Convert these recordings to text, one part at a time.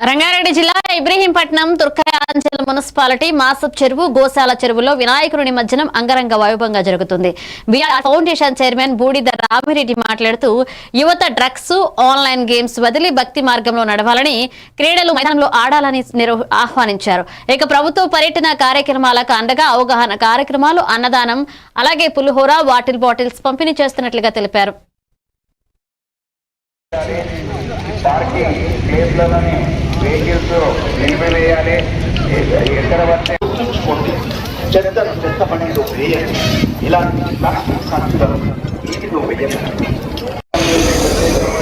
రంగారెడ్డి జిల్లా ఇబ్రహీంపట్నం తుర్కాయాంచల్ మున్సిపాలిటీ మాసప్ చెరువు గోశాల చెరువులో వినాయకుడి నిమజ్జనం అంగరంగ వైభవంగా జరుగుతుంది. బిఆర్ ఫౌండేషన్ చైర్మన్ బూడిద రామిరెడ్డి మాట్లాడుతూ యువత డ్రగ్స్ ఆన్లైన్ గేమ్స్ వదిలి భక్తి మార్గంలో నడవాలని క్రీడలు మైదానంలో ఆడాలని ఆహ్వానించారు. ఇక ప్రభుత్వ పర్యటన కార్యక్రమాలకు అండగా అవగాహన కార్యక్రమాలు అన్నదానం అలాగే పులిహోర వాటిల్ బాటిల్స్ పంపిణీ చేస్తున్నట్లుగా తెలిపారు. పార్కింగ్ వెహికల్స్ నిలిపివేయాలి. ఎక్కడ పడితే ఉంచుకోండి. చెత్తను చెత్త పని నువ్వు వేయాలి ఇలాంటి ప్లాస్టిక్ సంచులను నీటిలో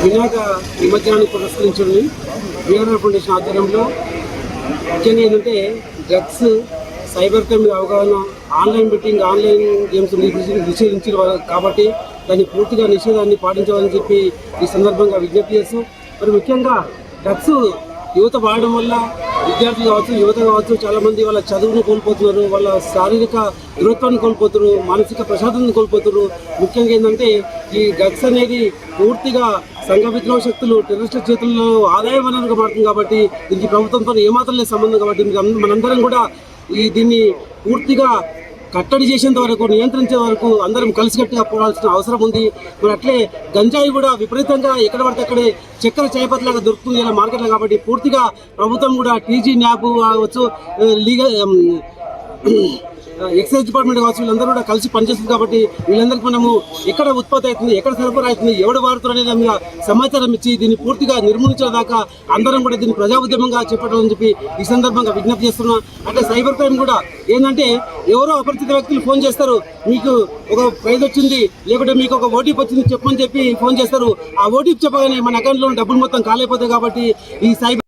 వినాయక నిమజ్జనాన్ని పురస్కరించుకుని బీఆర్ఆర్ ఫౌండేషన్ ఆధ్వర్యంలో. ముఖ్యంగా ఏంటంటే డ్రగ్స్ సైబర్ క్రైమ్ మీద అవగాహన ఆన్లైన్ బెట్టింగ్ ఆన్లైన్ గేమ్స్ నిషేధించిన కాబట్టి దాన్ని పూర్తిగా నిషేధాన్ని పాటించాలని చెప్పి ఈ సందర్భంగా విజ్ఞప్తి చేస్తూ మరి ముఖ్యంగా డ్రగ్స్ యువత వాడడం వల్ల విద్యార్థులు కావచ్చు యువత కావచ్చు చాలా మంది వాళ్ళ చదువును కోల్పోతున్నారు వాళ్ళ శారీరక దృఢత్వాన్ని కోల్పోతున్నారు మానసిక ప్రశాంతతను కోల్పోతున్నారు. ముఖ్యంగా ఏంటంటే ఈ డ్రగ్స్ అనేది పూర్తిగా సంఘ విద్రోహ శక్తులు టెర్రరిస్టుల చేతుల్లో ఆదాయ వనరుగా మారుతుంది కాబట్టి దీనికి ప్రభుత్వంతో ఏమాత్రం లేదు సంబంధం కాబట్టి అందరం- మనందరం కూడా ఈ దీన్ని పూర్తిగా కట్టడి చేసేంత వరకు నియంత్రించే వరకు అందరం కలిసికట్టుగా పోవాల్సిన అవసరం ఉంది. మరి అట్లే గంజాయి కూడా విపరీతంగా ఎక్కడ పడితే అక్కడే చక్కెర చేపట్లాగా దొరుకుతుంది ఇలా మార్కెట్లో కాబట్టి పూర్తిగా ప్రభుత్వం కూడా టీజీ న్యాప్ కావచ్చు లీగల్ ఎక్సైజ్ డిపార్ట్మెంట్ కావచ్చు వీళ్ళందరూ కూడా కలిసి పనిచేస్తుంది కాబట్టి వీళ్ళందరికీ మనము ఎక్కడ ఉత్పత్తి అవుతుంది ఎక్కడ సరఫరా అవుతుంది ఎవడు వాడుతున్నారు అనే మీద సమాచారం ఇచ్చి దీన్ని పూర్తిగా నిర్మూలించే దాకా అందరం కూడా దీన్ని ప్రజా ఉద్యమంగా అని చెప్పి ఈ సందర్భంగా విజ్ఞప్తి చేస్తున్నాం. అంటే సైబర్ క్రైమ్ కూడా ఏంటంటే ఎవరో అపరిచిత వ్యక్తులు ఫోన్ చేస్తారు మీకు ఒక ప్రైజ్ వచ్చింది లేకుంటే మీకు ఒక ఓటీపీ వచ్చింది చెప్పమని చెప్పి ఫోన్ చేస్తారు. ఆ ఓటీపీ చెప్పగానే మన అకౌంట్లో డబ్బులు మొత్తం కాలేకపోతాయి కాబట్టి ఈ సైబర్